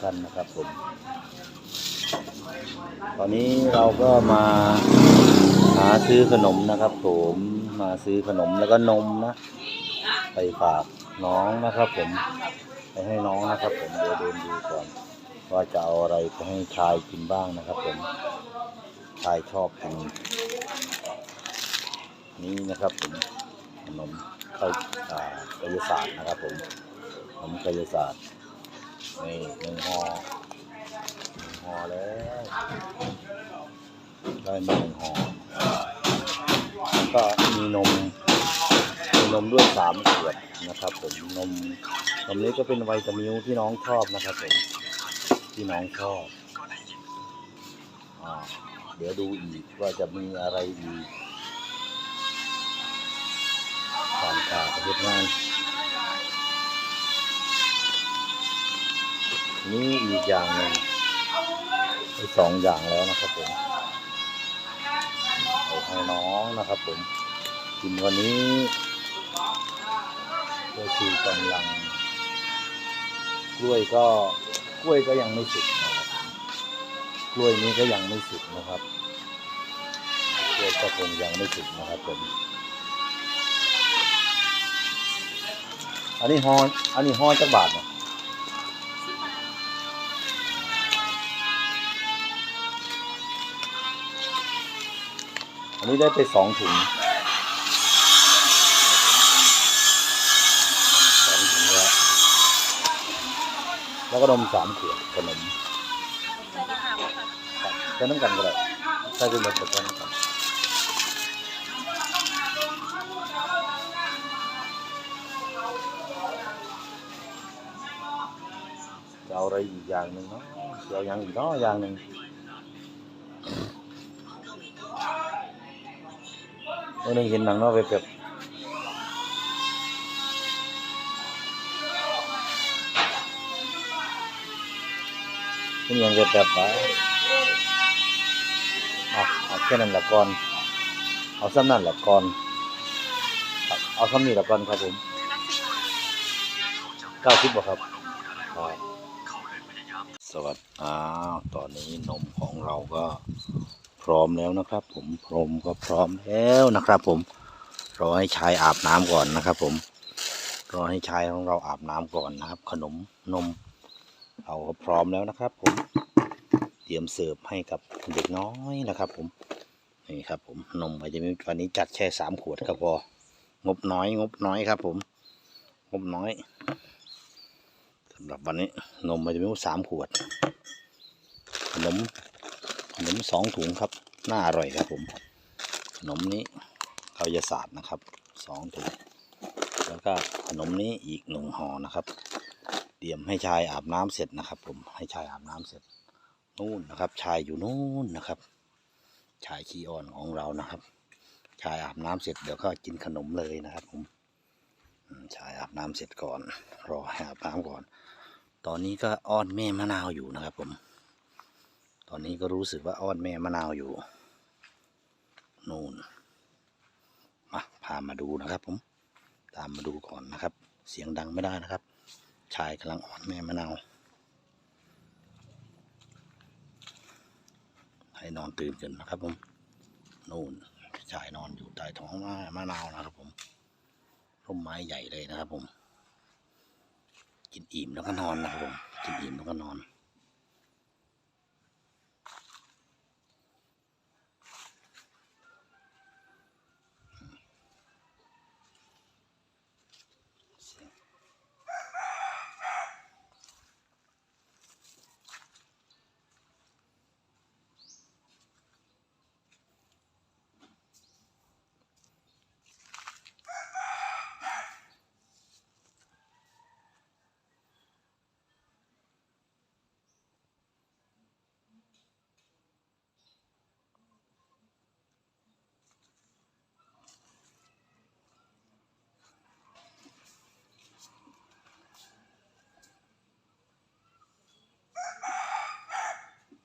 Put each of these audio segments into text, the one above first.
ท่านนะครับผม ตอนนี้เราก็มาหาซื้อขนมนะครับผมมาซื้อขนมแล้วก็นมนะ ไปฝากน้องนะครับผม ไปให้น้องนะครับผมเดี๋ยวเดินดูก่อนว่าจะเอาอะไรไปให้ชายกินบ้างนะครับผมชายชอบกินนี่นะครับผมขนมข้าวอ่ากายศาสตร์นะครับผมขนมกายศาสตร์ นี่หนึ่งห่อห่อแล้วได้มาหนึ่งห่อก็มีนมมีนมด้วยสามขวดนะครับผมนมนมนี้ก็เป็นไวตามิลที่น้องชอบนะครับผมที่น้องชอบอาเดี๋ยวดูอีกว่าจะมีอะไรอีกผ่านข่าวประเทศงาน นี่อีกอย่างหนึ่งสองอย่างแล้วนะครับผมเอาให้น้องนะครับผมกินวันนี้ก็คือกำลัง กล้วยก็กล้วยก็ยังไม่สุกนะครับกล้วยนี้ก็ยังไม่สุกนะครับกล้วยก็คงยังไม่สุกนะครับผมอันนี้ฮอนอันนี้ฮอนจักบาทเนี่ย นนี้ได้ไปสองถุงสองถุงแล้วแล้วก็นมสามขวดขนมใส่กระถางค่ะครับแค่นั้นกันก็ได้ใช่เป็นแบบแค่นั้นกันจะเอาอะไรอีกอย่างหนึ่งเนาะจะเอาอย่างอีกเนาะอย่างหนึ่ง เมื่อนึงเห็นหนังเนาะแบบแบบเป็นอย่างแบบแบบว่าเอาเอาแค่นั้นละก่อน เอาซ้ำนั่นละก่อน เอาซ้ำนี่ละก่อนครับผมเก้าสิบบ่ครับครับสวัสดีอ้าวตอนนี้นมของเราก็ พร้อมแล้วนะครับ ผมพรมก็พร้อมแล้วนะครับ ผมรอให้ชายอาบน้ำก่อนนะครับ ผมรอให้ชายของเราอาบน้ำก่อนนะครับ ขนมนม เราก็พร้อมแล้วนะครับ ผมเตรียมเสิร์ฟให้กับเด็กน้อยนะครับ ผมนี่ครับ ผมนมอาจจะมีวันนี้จัดแค่สามขวดก็พองบน้อย งบน้อยครับ ผมงบน้อยสำหรับวันนี้นมอาจจะมีสามขวดขนม ขนมสองถุงครับ น่าอร่อยครับผม ขนมนี้ข้าวยาศาสตร์นะครับสองถุง แล้วก็ขนมนี้อีกหนึ่งห่อนะครับ เตรียมให้ชายอาบน้ำเสร็จนะครับ ผม ให้ชายอาบน้ำเสร็จ นู่นนะครับ ชายอยู่นู่นนะครับ ชายขี้อ่อนของเรานะครับ ชายอาบน้ำเสร็จเดี๋ยวก็กินขนมเลยนะครับ ผม ชายอาบน้ำเสร็จก่อน รอให้อาบน้ำก่อน ตอนนี้ก็อ้อนแม่มะนาวอยู่นะครับ ผม ตอนนี้ก็รู้สึกว่าอ้อนแม่มะนาวอยู่ นู่นมาพามาดูนะครับผม ตามมาดูก่อนนะครับ เสียงดังไม่ได้นะครับ ชายกำลังอ่อนแม่มะนาว ให้นอนตื่นกันนะครับผม นู่นชายนอนอยู่ใต้ท้องมะมะนาวนะครับผม ร่มไม้ใหญ่เลยนะครับผม กินอิ่มแล้วก็นอนนะครับผม กินอิ่มแล้วก็นอน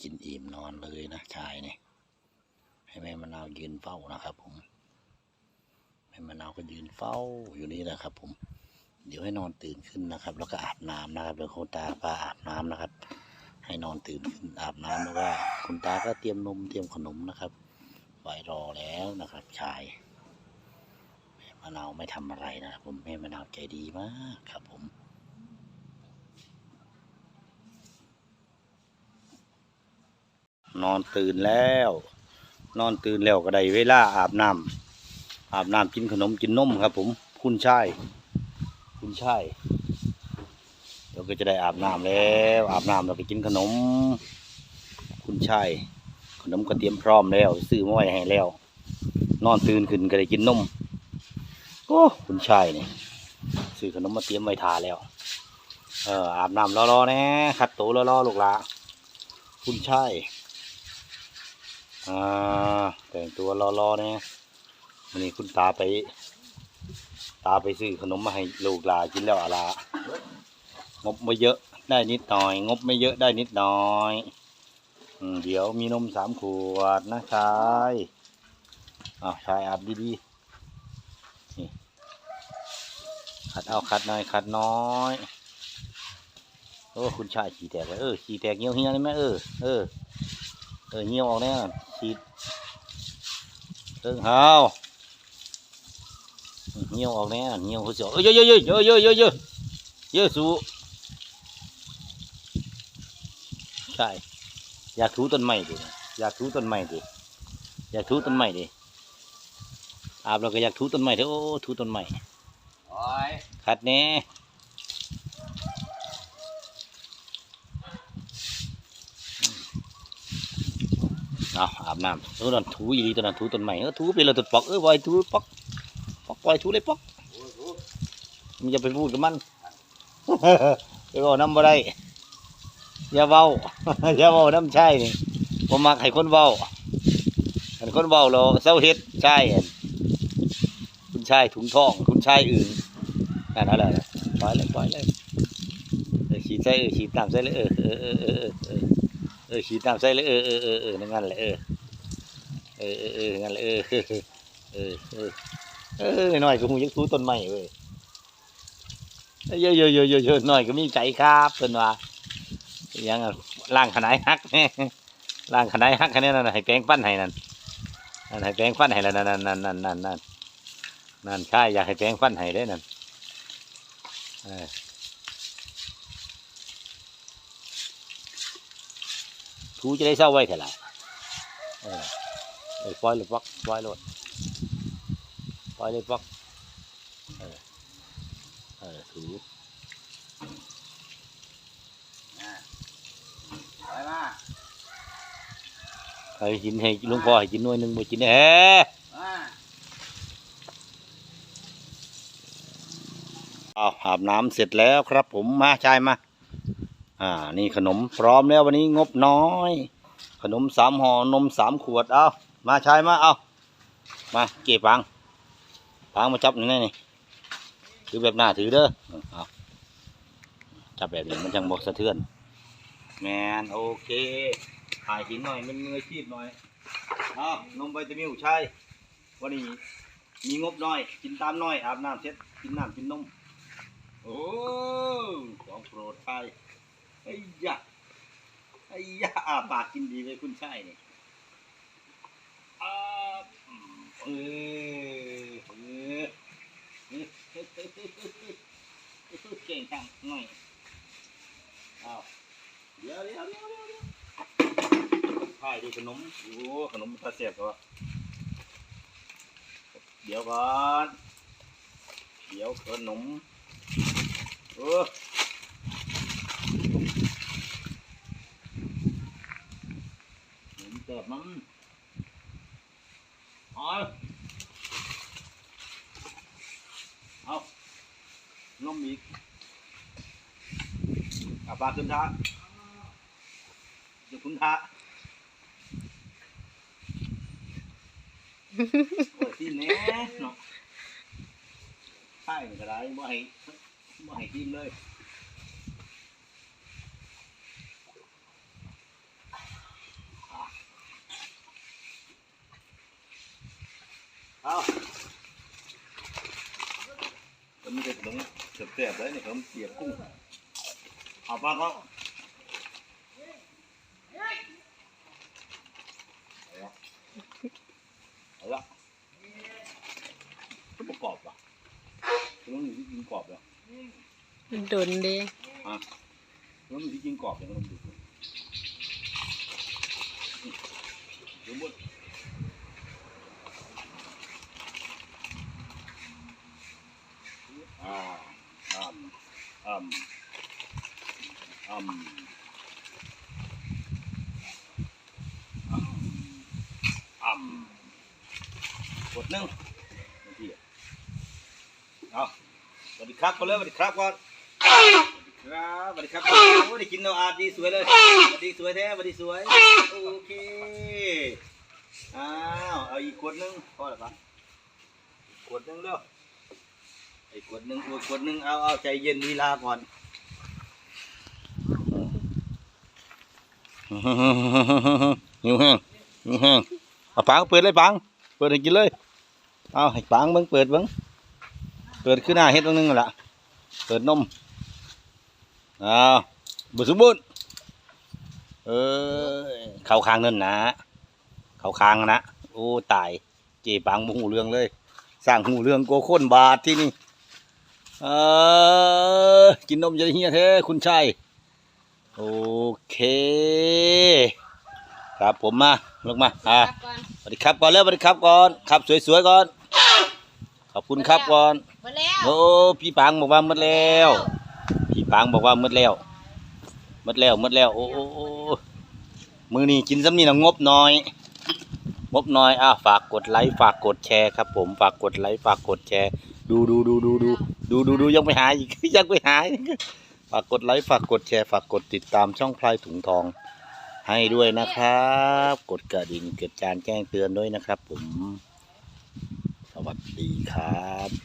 กิน อิ่มนอนเลยนะชายเนี่ยให้แม่มะนาวยืนเฝ้านะครับ ผมแม่มะนาวก็ยืนเฝ้าอยู่นี่นะครับ ผม เดี๋ยวให้นอนตื่นขึ้นนะครับ แล้วก็อาบน้ำนะครับเดี๋ยวโคตาพาอาบน้ำนะครับ ให้นอนตื่นขึ้นอาบน้ำแล้วก็คุณตาก็เตรียมนมเตรียมขนมนะครับไว้รอแล้วนะครับ ชายแม่มะนาวไม่ทำอะไรนะครับผมแม่มะนาวใจดีมากครับ ผม นอนตื่นแล้ว นอนตื่นแล้วก็ได้เวลาอาบน้ำอาบน้ำกินขนมกินนมครับ ผมคุณชายคุณชายเดี๋ยวก็จะได้อาบน้ำแล้ว อาบน้ำแล้วก็กินขนม คุณชายขนมก็เตรียมพร้อมแล้วซื้อมาไว้ให้แล้ว นอนตื่นขึ้นก็ได้กินนมโอ้คุณชายนี่ซื้อขนมมาเตรียมไว้ทาแล้วเอออาบน้ำรอๆน่ขัดโตรอๆลูกหละคุณชาย อ่าแต่งตัวรอๆเนี่ยวันนี้คุณตาไป ตาไปซื้อขนมมาให้ลูกหลานกินแล้วอะลางบไม่เยอะได้นิดหน่อย งบไม่เยอะได้นิดหน่อยอืเดี๋ยวมีนมสามขวดนะชายอ้าวชายอาบดีๆนี่ขัดเอาขัดหน่อยขัดน้อยโอ้คุณชายขี่แตกเลยเออขี่แตกเงี้ยวเฮี้ยนี่ไหมเออเออ เออเหี่ยวออกแน่ฉีดเรื่อาวเหี่ยวออกแน่เหี่ยวเขาเสียวเยอะเยอะเยอะเยอะเยอะเยอะเยอะเยอะสูใช่อยากถูต้นไม้ดิอยากถูต้นไม้ดิอยากถูต้นไม้ดิอาบเราก็อยากถูต้นไม้เถอะโอ้ถูต้นไม้คัดแน่ เอาอาบน้ำเออนั่นถูอีหลีตัวนั้นถูต้นไม้เออถูไปเลยต้นปอกเออไว้ถูปอกปอกปล่อยถูเลยปอกมันจะไปพูดกับมันไปบอกน้ำบ่ได้อย่าเว้าอย่าเว้าน้ำใช่นี่ผมมักให้คนเว้าอันคนเว้าเราเศร้าเฮ็ดใช่อันคุณชายถุงทอง คุณชายอื่นนั่นอะไรนะปล่อยเลยปล่อยเลยฉีดใส่เออฉีดตามใส่เลยเออเออเออเออ เออเออฉีดตามใส่เลยเออเออเออเออนั่นแหละเออเออเออเออนั่นแหละเออเออเออเออเออหน่อยก็หูยังทูต้นไม้เว้ยเยอะเยอะเยอะเยอะเยอะหน่อยก็มีใจครับเป็นว่ายังล่างขนายฮักแน่ล่างขนายฮักแค่นี้นั่นน่ะให้แปลงฟันให้นั่นนั่นให้แปลงฟันให้แล้วนั่นนั่นนั่นนั่นนั่นนั่นนั่นใช่อยากให้แปลงฟันให้ได้นั่นเออ ทูจะได้เศร้าไว้เถอะล่ะเออเออปล่อยเลยปักปล่อยเลยปล่อยเลยปักเออเออถูไปมาใครกินให้หลุงพ่อให้กินหน่วยหนึ่งบ่กินแหน่มาเอาอาบน้ำเสร็จแล้วครับผมมาชายมา อ่า นี่ขนมพร้อมแล้ววันนี้งบน้อย ขนมสามห่อนมสามขวด เอามาใชายมา เอามาเก็บปังปังมาจับนี่นี่นี่ถือแบบหน้าถือเด้อเอาจับแบบนี้มันจังบอกสะเทือน แมนโอเคถ่ายหินหน่อยมันมืออาชีพหน่อยเอานมใบตะมิวใช่วันนี้มีงบน้อย กินตามน้อยอาบน้ำเสร็จกินน้ำกินนมโอ้ของโปรดไทย ไอ้ยะไอ้ยะอาปากกินดีเลยคุณชายเนี่ยอาเออเออเก่งจังหน่อยเอาเดี๋ยวเดี๋ยวเดี๋ยวเดี๋ยวเดี๋ยวพายดีขนมโอ้ขนมตาเสียบก็เดี๋ยวก่อนเดี๋ยวขนมเออ กิดมันเอาเอาลมอีกอาปลาขึ้นท่าเดี๋ยวขึ้นท่าโอ้ยทีมแน่เนาะใช่ก็ได้บ่ให้ไม่ให้กินเลย เอาแต่มันจะต้องเสีบๆได้นี่ครับเสียบกุ้งเอาปลาเขาเอาละก็ประกอบว่ะต้องอยู่ที่กินกรอบแล้วมันโดนดีอะต้องอยู่ที่กินกรอบอย่างนั้นมันดูดูบน ทีเอาสวัสดีครับก่อนเลยสวัสดีครับก่อนครับสวัสดีครับโอ้ได้กินเอาอาดีสวยเลยสวัสดีสวยแท้สวัสดีสวย โอเคอ้าวเอาอีกขวดหนึงพอแล้วปะขวดหนึงเร็วอีกขวดหนึงอีกขวดหนึงเอาเอาใจเย็นลีลาก่อนหิวแห้งหิวแห้งเอาปังเปิดเลยปังเปิดให้กินเลย เอาให้ปังเบิ่งเปิดเบิ่งเปิดขึ้นหน้าเฮ็ดตรงนึงนั่นล่ะเปิดนมอ้าวบุสมบูรณ์เออเข่าคางนั่นนะเข่าคางนะโอ้ตาย เจีปังบุหูเรื่องเลย สร้างหูเรื่องโกโคนบาทที่นี่เออกินนมจะได้เฮียแท้คุณชายโอเค ครับผมมาลงมาอ่าครับก่อนสวัสดีครับก่อนแล้วสวัสดีครับก่อนครับสวยๆก่อน ขอบคุณครับก่อนหมดแล้วโอ้พี่ปังบอกว่าหมดแล้วพี่ปางบอกว่าหมดแล้วหมดแล้วหมดแล้ว โอ้โอ้โอ้มือนี้กินซ้ำนี่นะงบน้อย งบน้อยอะฝากกดไลค์ฝากกดแชร์ครับ ผมฝากกดไลค์ฝากกดแชร์ ดูดูดูดูดูดูดูดูยังไปหาอีกยังไปหาอีกฝากกดไลค์ฝากกดแชร์ฝากกดติดตามช่องพลายถุงทอง ให้ด้วยนะครับ กดกระดิ่งเกิดการแจ้งเตือนด้วยนะครับ ผมส วัสดีครับ